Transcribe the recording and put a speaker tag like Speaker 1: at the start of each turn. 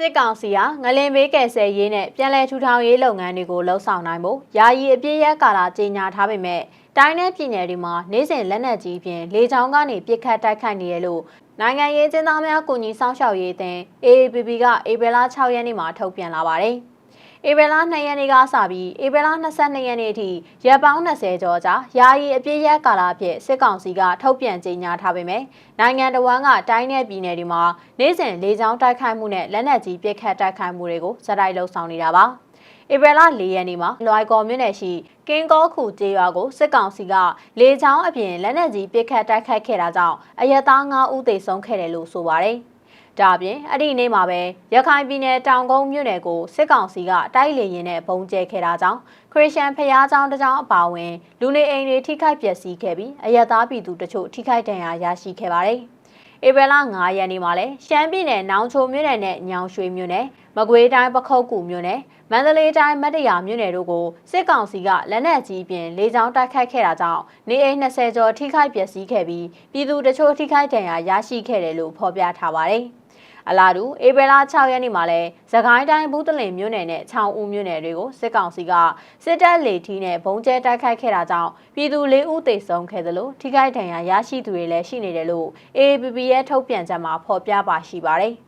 Speaker 1: စစ်ကောင်စီဟာငလင်ဘေးကယ်ဆယ်ရေးနဲ့ပြည်လဲထူထောင်ရေးလုပ်ငန်းတွေကိုလှုပ်ဆောင်နိုင်ဖို့ယာယီအပြည့်ရက်ကာလကြီးညာထားပေမဲ့တိုင်းနဲ့ပြည်နယ်တွေမှာနေစဉ်လက်နက်ကြီးဖြင့်လေကြောင်းကနေပစ်ခတ်တိုက်ခိုက်နေရလို့နိုင်ငံရေးကျင်းသားများကူညီဆောင်ရှောက်ရေးအသင်း AAPP ကဧပြီလ6ရက်နေ့မှာထုတ်ပြန်လာပါတယ်။ ဧပြီလ2ရက်နေ့ကစပြီးဧပြီလ22ရက်နေ့အထိရက်ပေါင်း20ကျော်ကြာယာယီအပြည့်ရက်ကာလဖြင့်စစ်ကောင်စီကထုတ်ပြန်ကြေညာထားပေမဲ့နိုင်ငံတော်ဝန်ကတိုင်းနယ်ပြည်နယ်တွေမှာနေ့စဉ်လေကြောင်းတိုက်ခိုက်မှုနဲ့လက်နက်ကြီးပစ်ခတ်တိုက်ခိုက်မှုတွေကိုစတိုက်လှုပ်ဆောင်နေတာပါ။ဧပြီလ၄ရက်နေ့မှာလွိုင်ကော်မြို့နယ်ရှိကင်းကောခုကျေးရွာကိုစစ်ကောင်စီကလေကြောင်းအပြင်လက်နက်ကြီးပစ်ခတ်တိုက်ခိုက်ခဲ့တာကြောင့်အရက်သား9ဦးသေဆုံးခဲ့တယ်လို့ဆိုပါတယ်။ ဒါအပြင်အဲ့ဒီနေ့မှာပဲရခိုင်ပြည်နယ်တောင်ကုန်းမြို့နယ်ကိုစစ်ကောင်စီကတိုက်လေရင်နဲ့ပုံကျဲခဲ့တာကြောင့်ခရစ်ယာန်ဖျားကျောင်းတစ်ကျောင်းအပါအဝင်လူနေအိမ်တွေထိခိုက်ပျက်စီးခဲ့ပြီးအရသာပြည်သူတချို့ထိခိုက်ဒဏ်ရာရရှိခဲ့ပါတယ်။ဧပြီလ9ရက်နေ့မှာလဲရှမ်းပြည်နယ်နောင်ချိုမြို့နယ်နဲ့ညောင်ရွှေမြို့နယ်မကွေးတိုင်းပခုတ်ကူမြို့နယ်မန္တလေးတိုင်းမတ္တရာမြို့နယ်တို့ကိုစစ်ကောင်စီကလက်နက်ကြီးဖြင့်လေကြောင်းတိုက်ခိုက်ခဲ့တာကြောင့်နေအိမ်20ကျော်ထိခိုက်ပျက်စီးခဲ့ပြီးပြည်သူတချို့ထိခိုက်ဒဏ်ရာရရှိခဲ့တယ်လို့ဖော်ပြထားပါတယ်။ အလားတူဧပြီလ6ရက်နေ့မှာလဲသခိုင်းတိုင်းဘူးတလင်မြို့နယ်နဲ့ချောင်းဦးမြို့နယ်တွေကိုစစ်ကောင်စီကစစ်တပ်လေထီးနဲ့ဘုံကျဲတိုက်ခိုက်ခဲ့တာကြောင့်ပြည်သူ၄ဦးသေဆုံးခဲ့သလိုထိခိုက်ဒဏ်ရာရရှိသူတွေလည်းရှိနေတယ်လို့ AAPP ရဲ့ထုတ်ပြန်ချက်မှာဖော်ပြပါရှိပါတယ်။